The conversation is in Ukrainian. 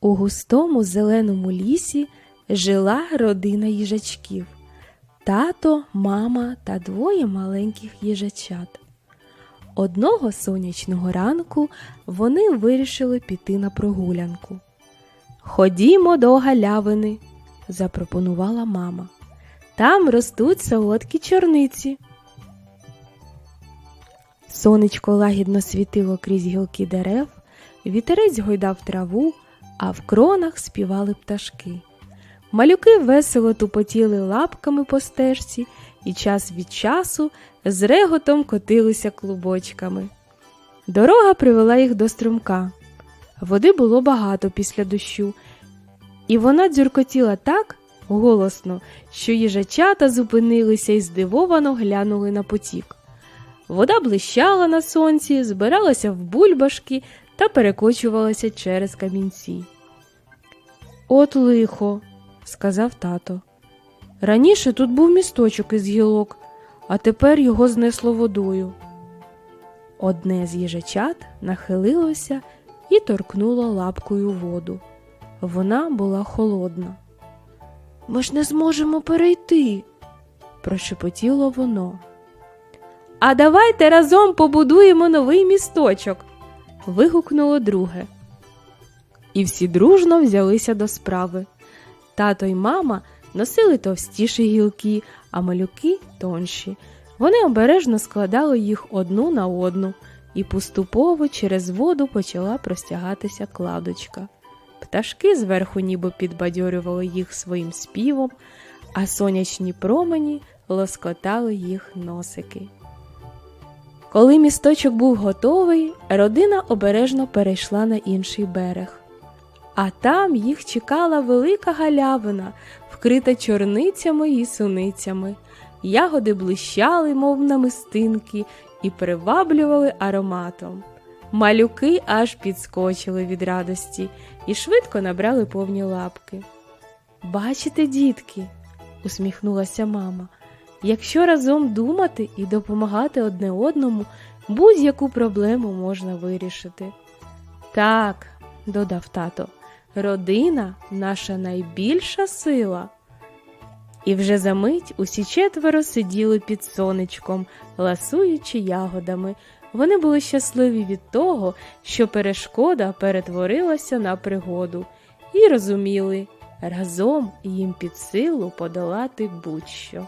У густому зеленому лісі жила родина їжачків тато, мама та двоє маленьких їжачат. Одного сонячного ранку вони вирішили піти на прогулянку. Ходімо до галявини, запропонувала мама. Там ростуть солодкі чорниці. Сонечко лагідно світило крізь гілки дерев, вітерець гойдав траву, а в кронах співали пташки. Малюки весело тупотіли лапками по стежці і час від часу з реготом котилися клубочками. Дорога привела їх до струмка. Води було багато після дощу, і вона дзюркотіла так голосно, що їжачата зупинилися і здивовано глянули на потік. Вода блищала на сонці, збиралася в бульбашки та перекочувалася через камінці. От лихо, сказав тато. Раніше тут був місточок із гілок, а тепер його знесло водою. Одне з їжачат нахилилося і торкнуло лапкою воду. Вона була холодна. Ми ж не зможемо перейти, прошепотіло воно. А давайте разом побудуємо новий місточок. Вигукнуло друге. І всі дружно взялися до справи. Тато й мама носили товстіші гілки, а малюки тонші. Вони обережно складали їх одну на одну, і поступово через воду почала простягатися кладочка. Пташки зверху ніби підбадьорювали їх своїм співом, а сонячні промені лоскотали їх носики. Коли місточок був готовий, родина обережно перейшла на інший берег. А там їх чекала велика галявина, вкрита чорницями і суницями. Ягоди блищали, мов намистинки, і приваблювали ароматом. Малюки аж підскочили від радості і швидко набрали повні лапки. Бачите, дітки, усміхнулася мама, якщо разом думати і допомагати одне одному, будь-яку проблему можна вирішити. Так, додав тато, родина наша найбільша сила. І вже за мить усі четверо сиділи під сонечком, ласуючи ягодами. Вони були щасливі від того, що перешкода перетворилася на пригоду, і розуміли, разом їм під силу подолати будь-що.